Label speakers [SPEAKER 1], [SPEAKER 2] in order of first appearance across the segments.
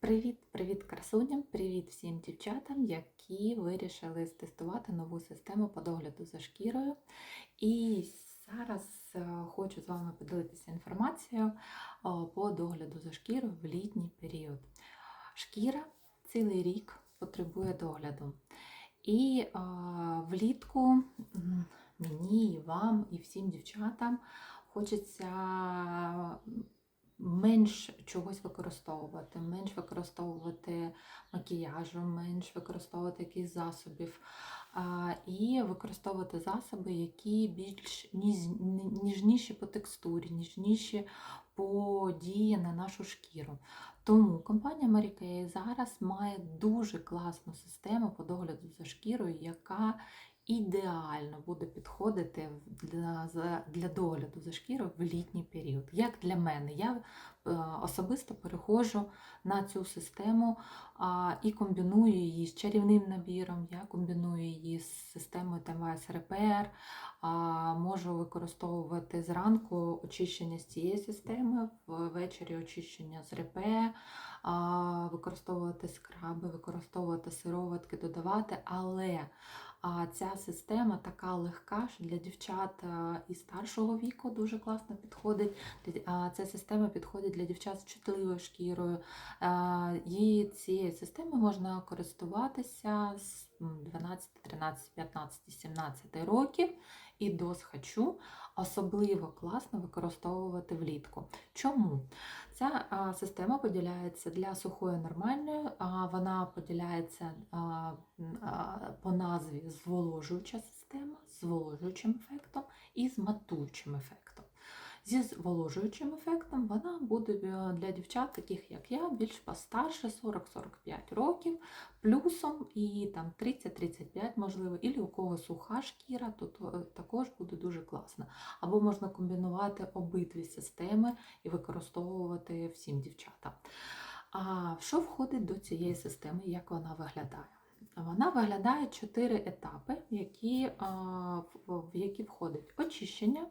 [SPEAKER 1] Привіт-привіт красуням! Привіт всім дівчатам, які вирішили тестувати нову систему по догляду за шкірою. І зараз е, хочу з вами поділитися інформацією по догляду за шкірою в літній період. Шкіра цілий рік потребує догляду. І е, влітку мені, і вам, і всім дівчатам хочеться менш чогось використовувати, менш використовувати макіяжу, менш використовувати якісь засобів. І використовувати засоби, які більш ніжніші по текстурі, ніжніші по дії на нашу шкіру. Тому компанія Mary зараз має дуже класну систему по догляду за шкірою, яка ідеально буде підходити для, для догляду за шкірою в літній період. Як для мене, я особисто переходжу на цю систему і комбіную її з чарівним набіром, я комбіную її з системою ТМС а, можу використовувати зранку очищення з цієї системи, ввечері очищення з а, використовувати скраби, використовувати сироватки, додавати, але а ця система така легка, що для дівчат а, і старшого віку дуже класно підходить. Ця система підходить для дівчат з чутливою шкірою. І цією системою можна користуватися з 12, 13, 15, 17 років і до схачу. Особливо класно використовувати влітку. Чому? Ця система поділяється для сухої нормальної, вона поділяється а, по назві зволожуюча система з зволожуючим ефектом і з матуючим ефектом. Зі зволожуючим ефектом вона буде е, для дівчат, таких як я, більш постарше, 40-45 років, плюсом і там 30-35, можливо, і у кого суха шкіра, то, то також буде дуже класно. Або можна комбінувати обидві системи і використовувати всім дівчатам. А що входить до цієї системи, як вона виглядає? Вона виглядає чотири етапи, які, в які входить очищення,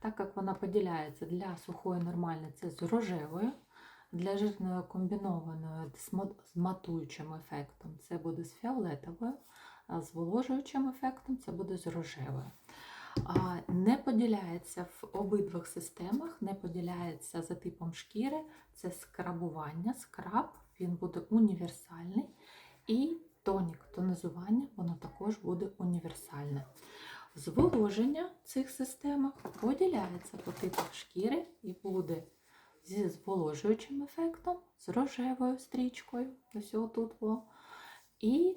[SPEAKER 1] так як вона поділяється для сухої нормальної, це з рожевою, для жирної комбінованої з матуючим ефектом це буде з фіолетовою, а з зволожуючим ефектом це буде з рожевою. Не поділяється в обидвих системах, не поділяється за типом шкіри, це скрабування, скраб, він буде універсальний. І тонік, тонизування, воно також буде універсальне. Зволоження цих системах поділяється по типах шкіри і буде зі зволожуючим ефектом, з рожевою стрічкою, ось отут, і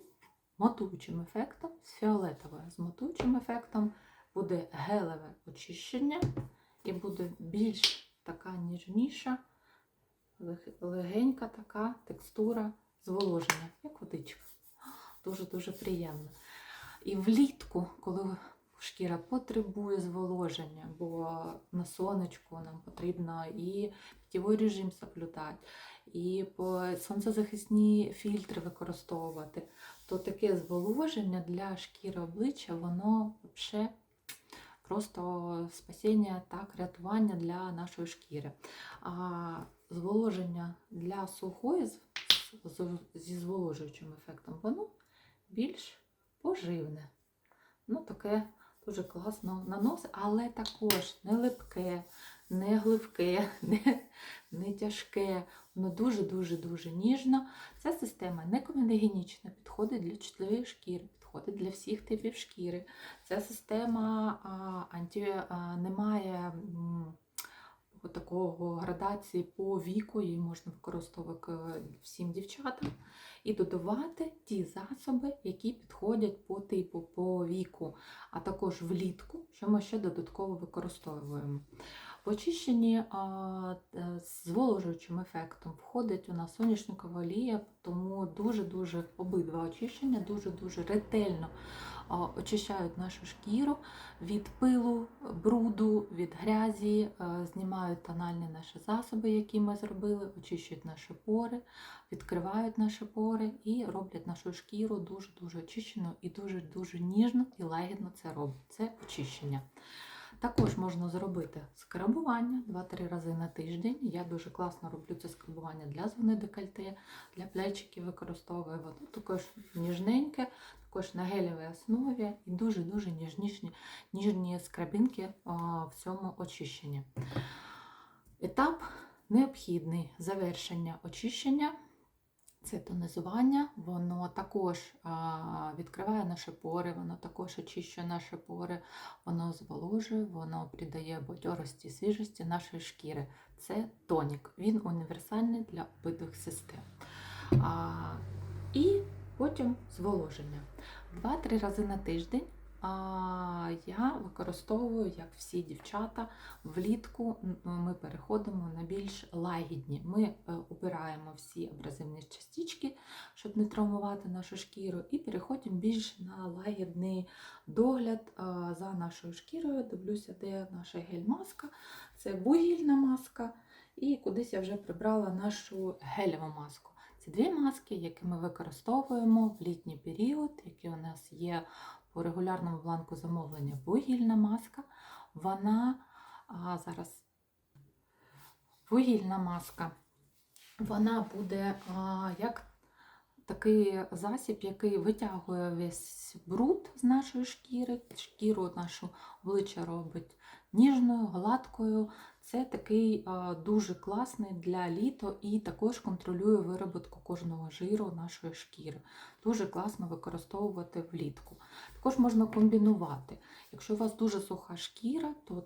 [SPEAKER 1] матуючим ефектом, з фіолетовою. З матуючим ефектом буде гелеве очищення і буде більш така ніжніша, легенька така текстура зволоження, як водичка. Дуже-дуже приємно. І влітку, коли шкіра потребує зволоження, бо на сонечку нам потрібно і питєвий режим соблюдати, і сонцезахисні фільтри використовувати, то таке зволоження для шкіри обличчя, воно взагалі просто спасіння, так, рятування для нашої шкіри. А зволоження для сухої зі зволожуючим ефектом, воно більш поживне. Ну, таке дуже класно наносить, але також не липке, не гливке, не, не тяжке. Воно дуже-дуже-дуже ніжно. Ця система не комедогенічна, підходить для чутливої шкіри, підходить для всіх типів шкіри. Ця система а, анті, а, не має такого градації по віку, її можна використовувати е, всім дівчатам і додавати ті засоби, які підходять по типу, по віку, а також влітку, що ми ще додатково використовуємо. В очищенні е, зволожуючим ефектом входить у нас соняшникова олія, тому дуже-дуже обидва очищення дуже-дуже ретельно очищають нашу шкіру від пилу, бруду, від грязі, е, знімають тональні наші засоби, які ми зробили, очищують наші пори, відкривають наші пори і роблять нашу шкіру дуже-дуже очищеною і дуже-дуже ніжно і лагідно це робить. Це очищення. Також можна зробити скрабування 2-3 рази на тиждень. Я дуже класно роблю це скрабування для зони декольте, для плечиків використовую. Воно також ніжненьке, також на гелевій основі і дуже-дуже ніжні, ніжні скрабинки а, в цьому очищенні. Етап необхідний завершення очищення. Це тонизування, воно також відкриває наші пори, воно також очищує наші пори, воно зволожує, воно придає бадьорості і свіжості нашої шкіри. Це тонік. Він універсальний для обидвих систем. А, і потім зволоження. Два-три рази на тиждень я використовую, як всі дівчата, влітку ми переходимо на більш лагідні. Ми е, обираємо всі абразивні частички, щоб не травмувати нашу шкіру, і переходимо більш на лагідний догляд за нашою шкірою. Дивлюся, де наша гель-маска. Це вугільна маска, і кудись я вже прибрала нашу гелеву маску. Це дві маски, які ми використовуємо в літній період, які у нас є по регулярному бланку замовлення. Вугільна маска, вона а, зараз вугільна маска, вона буде а, як такий засіб, який витягує весь бруд з нашої шкіри, шкіру нашу обличчя робить ніжною, гладкою. Це такий дуже класний для літо і також контролює вироботку кожного жиру нашої шкіри. Дуже класно використовувати влітку. Також можна комбінувати. Якщо у вас дуже суха шкіра, то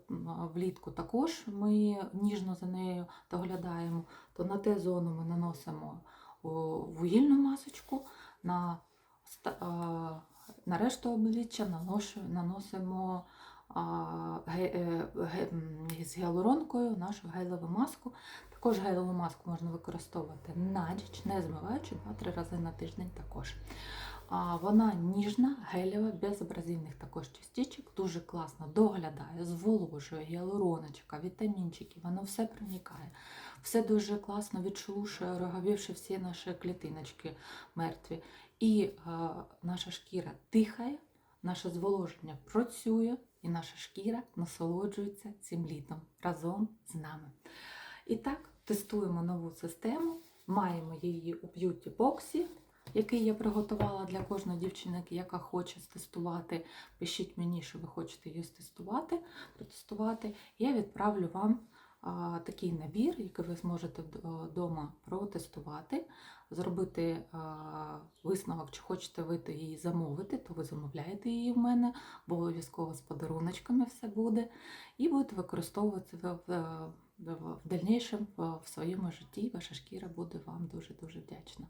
[SPEAKER 1] влітку також ми ніжно за нею доглядаємо, то на те зону ми наносимо вугільну масочку, на, на решту обличчя наносимо з гіалуронкою нашу гелеву маску. Також гелеву маску можна використовувати на ніч, не змиваючи 2-3 рази на тиждень також. Вона ніжна, гелева, без абразивних також частичок, дуже класно доглядає, зволожує гіалуроночка, вітамінчики, воно все проникає. Все дуже класно відшелушує, роговівши всі наші клітиночки мертві. І е, наша шкіра дихає, наше зволоження працює, і наша шкіра насолоджується цим літом разом з нами. І так, тестуємо нову систему. Маємо її у б'юті боксі, який я приготувала для кожної дівчини, яка хоче стестувати. Пишіть мені, що ви хочете її стестувати, протестувати. Я відправлю вам такий набір, який ви зможете вдома протестувати, зробити висновок, чи хочете ви її замовити, то ви замовляєте її в мене, бо обов'язково з подаруночками все буде, і будете використовувати в дальнішому в своєму житті. Ваша шкіра буде вам дуже-дуже вдячна.